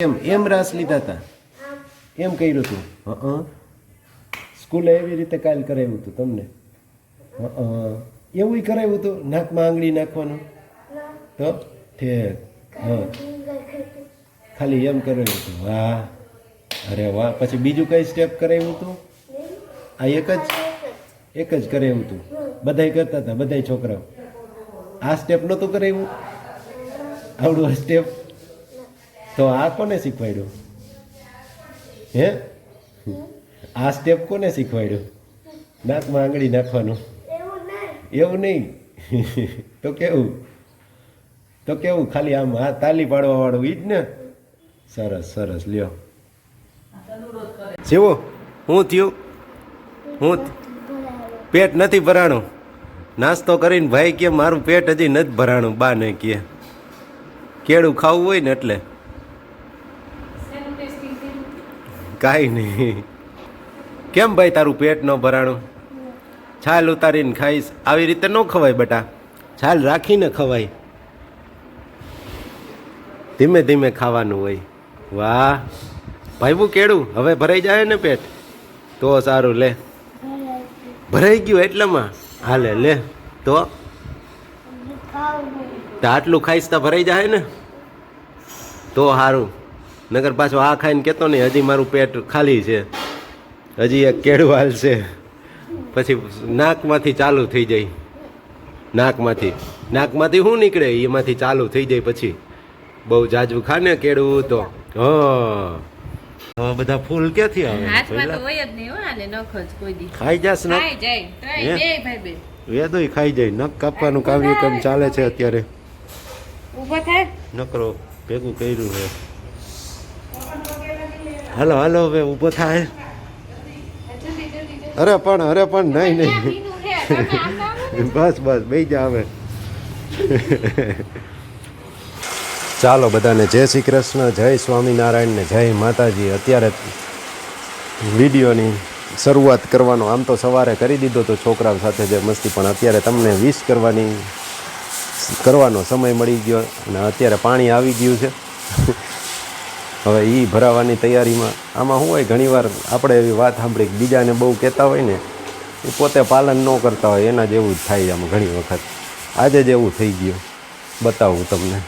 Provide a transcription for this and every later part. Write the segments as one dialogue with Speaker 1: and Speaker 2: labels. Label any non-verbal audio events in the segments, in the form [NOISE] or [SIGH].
Speaker 1: એમ એમ રાસ લીધા હતા એમ કર્યું હતું હં સ્કૂલે એવી રીતે કાલ કરાવ્યું હતું તમને? હં એવું કરાવ્યું હતું નાકમાં આંગળી નાખવાનું? તો? ઠેક. હા. ખાલી એમ કરાવ્યું હતું વાહ. અરે વાહ. પછી બીજું કઈ સ્ટેપ કરાવ્યું હતું આ એક જ? એક જ કરાવ્યું હતું બધાય કરતા હતા બધાય છોકરાઓ. આ સ્ટેપ નહોતું કરાવ્યું? આવડું આ સ્ટેપ તો આ કોને શીખવાડ્યું? હે? આ સ્ટેપ કોને શીખવાડ્યું? નાકમાં આંગળી નાખવાનું. એવું નહીં. [LAUGHS] તો કેવું? તો કેવું? ખાલી આમ હા તાલી પાડવા વાળું ઈ જ ને? સરસ સરસ. લ્યો. જેવો, હું થયું? હું પેટ નથી ભરાણું. નાસ્તો કરીને ભાઈ કે મારું પેટ હજી નથી ભરાણું. બા ને કે કેળું ખાવું હોય ને એટલે. કાંઈ નહીં. કેમ ભાઈ તારું પેટ ન ભરાણું? છાલ ઉતારીને ખાઈશ. આવી રીતે ન ખવાય બટા. છાલ રાખીને ખવાય. ધીમે ધીમે ખાવાનું હોય. વાહ. ભાઈ કેળું? હવે ભરાઈ જાય ને પેટ? તો સારું, લે. ભરાઈ ગયું એટલામાં? હાલે, લે. તો આટલું ખાઈશ તો ભરાઈ જાય ને? તો સારું. નગર પાછો આ ખાઈને કહેતો નહીં હજી મારું પેટ ખાલી છે. હજી એક કેળું હાલશે. પછી નાકમાંથી ચાલુ થઈ જાય. નાકમાંથી. નાકમાંથી શું નીકળે એમાંથી ચાલુ થઈ જાય પછી. બહુ જાજુ ખાને કેળવું તો. હા. હવે બધા ફૂલ ક્યાંથી આવે?
Speaker 2: હાથમાં તો હોય જ નહીં હો આને નખ જ કોઈ દી.
Speaker 1: ખાઈ જાસ ને
Speaker 2: ખાઈ જાય ત્રણેય
Speaker 1: હે?
Speaker 2: બે ભાઈ બે.
Speaker 1: વેદોય ખાઈ જાય. નખ કાપવાનું કાવ્યક્રમ ચાલે છે અત્યારે.
Speaker 2: ઊભો થાય
Speaker 1: નકરો ભેગું કર્યું છે. હાલો હાલો હવે ઊભો થાય. અરે પણ અરે પણ નહીં નહીં. બસ બસ બે જા હવે. ચાલો બધાને જય શ્રી કૃષ્ણ જય સ્વામિનારાયણ ને જય માતાજી. અત્યારે વિડીયોની શરૂઆત કરવાનો આમ તો સવારે કરી દીધો તો છોકરાઓ સાથે જે મસ્તી પણ અત્યારે તમને વિશ કરવાની કરવાનો સમય મળી ગયો અને અત્યારે પાણી આવી ગયું છે. હવે એ ભરાવાની તૈયારીમાં આમાં શું હોય, ઘણીવાર આપણે એવી વાત સાંભળી બીજાને બહુ કહેતા હોય ને, એ પોતે પાલન ન કરતા હોય, એના જેવું જ થાય આમાં ઘણી વખત. આજે જ એવું થઈ ગયું. બતાવું તમને.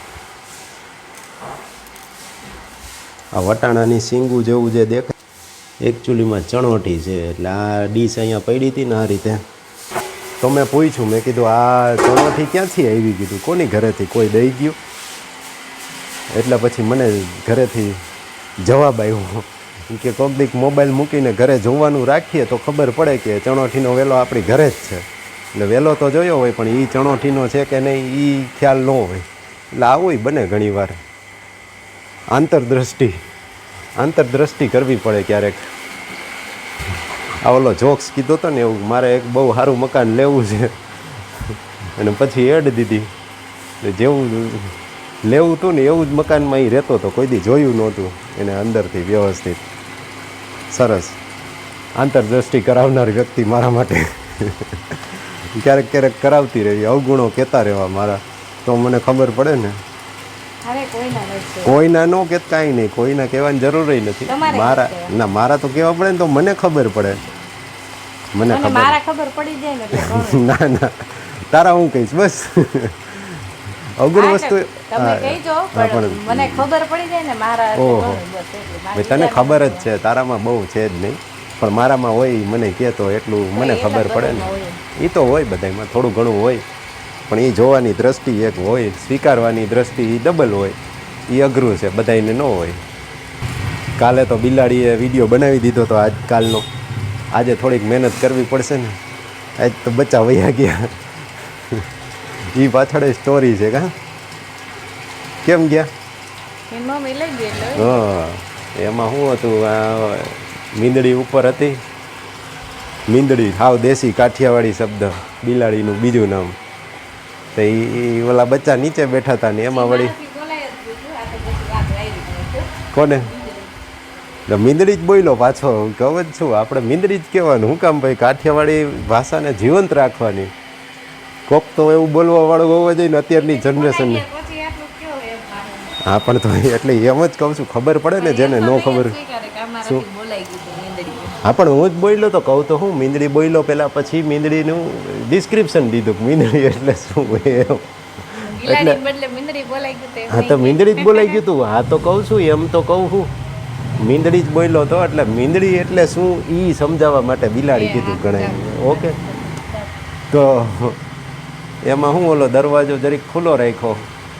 Speaker 1: આ વટાણાની સિંગું જેવું જે દેખાય એકચ્યુઅલીમાં ચણોટી છે, એટલે આ ડીશ અહીંયા પડી હતી ને આ રીતે. તો મેં પૂછ્યું, મેં કીધું, આ ચણોટી ક્યાંથી આવી? કીધું, કોની ઘરેથી? કોઈ દઈ ગયું? એટલે પછી મને ઘરેથી જવાબ આવ્યો. કે કોક દીક મોબાઈલ મૂકીને ઘરે જોવાનું રાખીએ તો ખબર પડે કે ચણોઠીનો વેલો આપણી ઘરે જ છે. એટલે વેલો તો જોયો હોય, પણ એ ચણોઠીનો છે કે નહીં એ ખ્યાલ ન હોય. એટલે આવું બને ઘણીવાર આંતરદ્રષ્ટિ. આંતરદ્રષ્ટિ કરવી પડે ક્યારેક. આ ઓલો જોક્સ કીધો હતો ને એવું, મારે એક બહુ સારું મકાન લેવું છે. અને પછી એડ દીધી. જેવું લેવું હતું ને એવું જ મકાનમાં એ રહેતો હતો. કોઈ દી જોયું નહોતું એને અંદરથી વ્યવસ્થિત. સરસ. આંતરદ્રષ્ટિ કરાવનાર વ્યક્તિ મારા માટે. [LAUGHS] ક્યારેક ક્યારેક કરાવતી રહેવી અવગુણો કહેતા રહેવા મારા. તો મને ખબર પડે ને.
Speaker 2: કોઈના
Speaker 1: ન કે કાંઈ નહીં. કોઈના કહેવાની જરૂર નથી. મારા ના મારા તો કહેવા પડે ને તો મને ખબર પડે. મને ખબર. [LAUGHS]
Speaker 2: ના
Speaker 1: ના. તારા હું કહીશ બસ. [LAUGHS] અવગુણ વસ્તુ
Speaker 2: તમે પણ મને ખબર પડી જાય ને મારા
Speaker 1: ઓહો. તને ખબર જ છે તારામાં બહુ છે જ નહીં. પણ મારામાં હોય મને કહેતો એટલું મને ખબર પડે ને. એ તો હોય બધામાં થોડું ઘણું હોય. પણ એ જોવાની દ્રષ્ટિ એક હોય સ્વીકારવાની દ્રષ્ટિ એ ડબલ હોય. એ અઘરું છે બધાને ન હોય. કાલે તો બિલાડીએ વીડિયો બનાવી દીધો તો આજકાલનો આજે થોડીક મહેનત કરવી પડશે ને. આજ તો બચ્ચા વૈયા ગયા. એ પાછળ સ્ટોરી છે કા? કેમ ગયા? હા એમાં શું હતું? આ મીંદડી ઉપર હતી. મીંદડી હાવ દેશી કાઠિયાવાડી શબ્દ બિલાડીનું બીજું નામ. તો એ ઓલા બચ્ચા નીચે બેઠા હતા ને એમાં વળી. કોને? તો મીંદડી જ બોલ્યો પાછો. કહું જ છું આપણે મીંદડી જ કહેવાનું. હું કામ ભાઈ કાઠિયાવાડી ભાષાને જીવંત રાખવાની? કોક તો એવું બોલવા વાળું હોવા જોઈએ ને અત્યારની જનરેશનને. હા પણ તો એટલે એમ જ કહું છું ખબર પડે ને જેને ન ખબર.
Speaker 2: મીંદડી
Speaker 1: હા પણ હું જ બોલ્યો તો કહું તો હું મીંદડી બોલ્યો પેલા પછી મીંદડીનું ડિસ્ક્રિપ્શન દીધું મીંદડી એટલે શું એમ.
Speaker 2: એમ
Speaker 1: હા તો મીંદડી જ બોલાઈ ગયું તું. હા તો કહું છું એમ તો કહું છું મીંદડી જ બોલ્યો તો એટલે મીંદડી એટલે શું એ સમજાવવા માટે બિલાડી કીધું ગણાય ઓકે? તો એમાં હું ઓલો દરવાજો જરીક ખુલ્લો રાખ્યો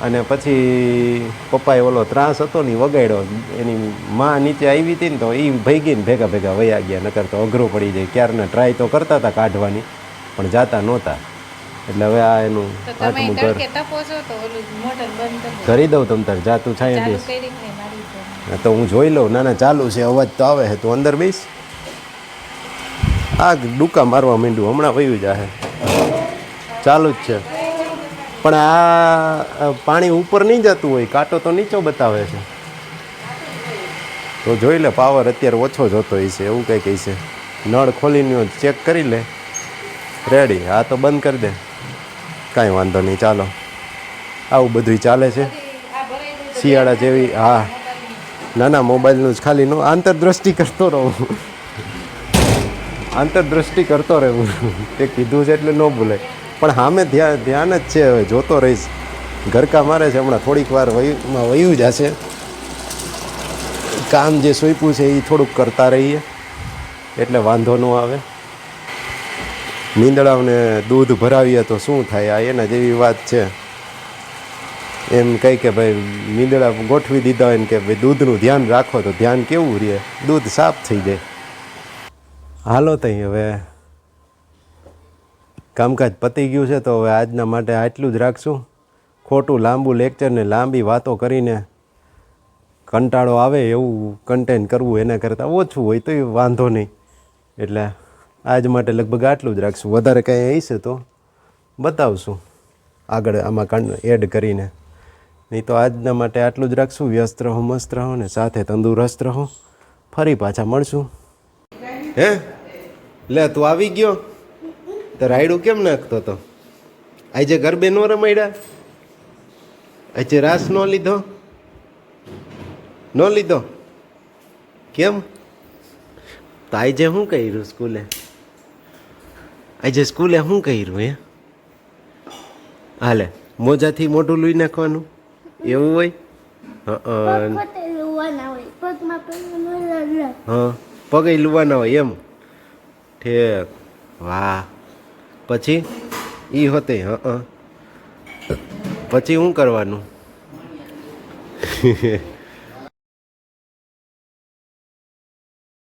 Speaker 1: અને પછી પપ્પાએ ઓલો ત્રાસ હતો ને વગાડ્યો. એની માં નીચે આવી હતી ને તો એ ભેગી ને ભેગા ભેગા વયા ગયા નકર તો અઘરું પડી જાય. ક્યારના ટ્રાય તો કરતા હતા કાઢવાની પણ જાતા નહોતા. એટલે હવે આ એનું આટલું ઘર
Speaker 2: તો કરી
Speaker 1: દઉં તમ તાર જાતું છાંય
Speaker 2: છે
Speaker 1: હા, તો હું જોઈ લઉં ના ના ચાલુ છે અવાજ તો આવે છે તું અંદર બેસ. આ ડૂકા મારવા માંડ્યું હમણાં વયું જાહે. ચાલુ જ છે. પણ આ પાણી ઉપર નહીં જતું હોય, કાંટો તો નીચો બતાવે છે. તો જોઈ લે પાવર અત્યારે ઓછો જોતો છે, એવું કંઈક છે. નળ ખોલીને ચેક કરી લે. રેડી હા, તો બંધ કરી દે. કાંઈ વાંધો નહીં, ચાલો. આવું બધું ચાલે છે. શિયાળા જેવી, હા. ના ના મોબાઈલનું જ ખાલી નો, આંતરદ્રષ્ટિ કરતો રહું. આંતરદ્રષ્ટિ કરતો રહેવું. તે કીધું છે એટલે ન ભૂલાય. પણ સામે ધ્યાન ધ્યાન જ છે, હવે જોતો રહીશ. ઘરકા મારે છે હમણાં થોડીક વાર વયુમાં વયું જશે. કામ જે સોંપ્યું છે એ થોડુંક કરતા રહીએ, એટલે વાંધો ન આવે. નીંદડાઓને દૂધ ભરાવીએ તો શું થાય? આ એના જેવી વાત છે. એમ કહી કે ભાઈ, નીંદડા ગોઠવી દીધા હોય ને કે ભાઈ, દૂધનું ધ્યાન રાખો તો ધ્યાન કેવું રહે? દૂધ સાફ થઈ જાય. હાલો તઈ હવે. કામકાજ પતી ગયું છે તો હવે આજના માટે આટલું જ રાખશું. ખોટું લાંબુ લેક્ચર ને લાંબી વાતો કરીને કંટાળો આવે એવું કન્ટેન્ટ કરવું એના કરતાં ઓછું હોય તો વાંધો નહીં. એટલે આજ માટે લગભગ આટલું જ રાખશું. વધારે કંઈ હશે તો બતાવશું. આગળ આમાં એડ કરીને. નહીં તો આજના માટે આટલું જ રાખશું. વ્યસ્ત રહો, મસ્ત રહો ને સાથે તંદુરસ્ત રહો. ફરી પાછા મળશું. હે? લે, તું આવી ગયો? તો રાયડું કેમ નાખતો તો? આજે ગરબે નો રમાડ્યા આજે રાસ નો લીધો? નો લીધો? કેમ? તો આજે શું કર્યું સ્કૂલે? આજે સ્કૂલે શું કર્યું હે? હાલે મોજાથી મોઢું લઈ નાખવાનું? એવું હોય. હા પગે લુવાના હોય એમ? ઠેક. વાહ. પછી એ હોતે હં પછી શું કરવાનું? [LAUGHS]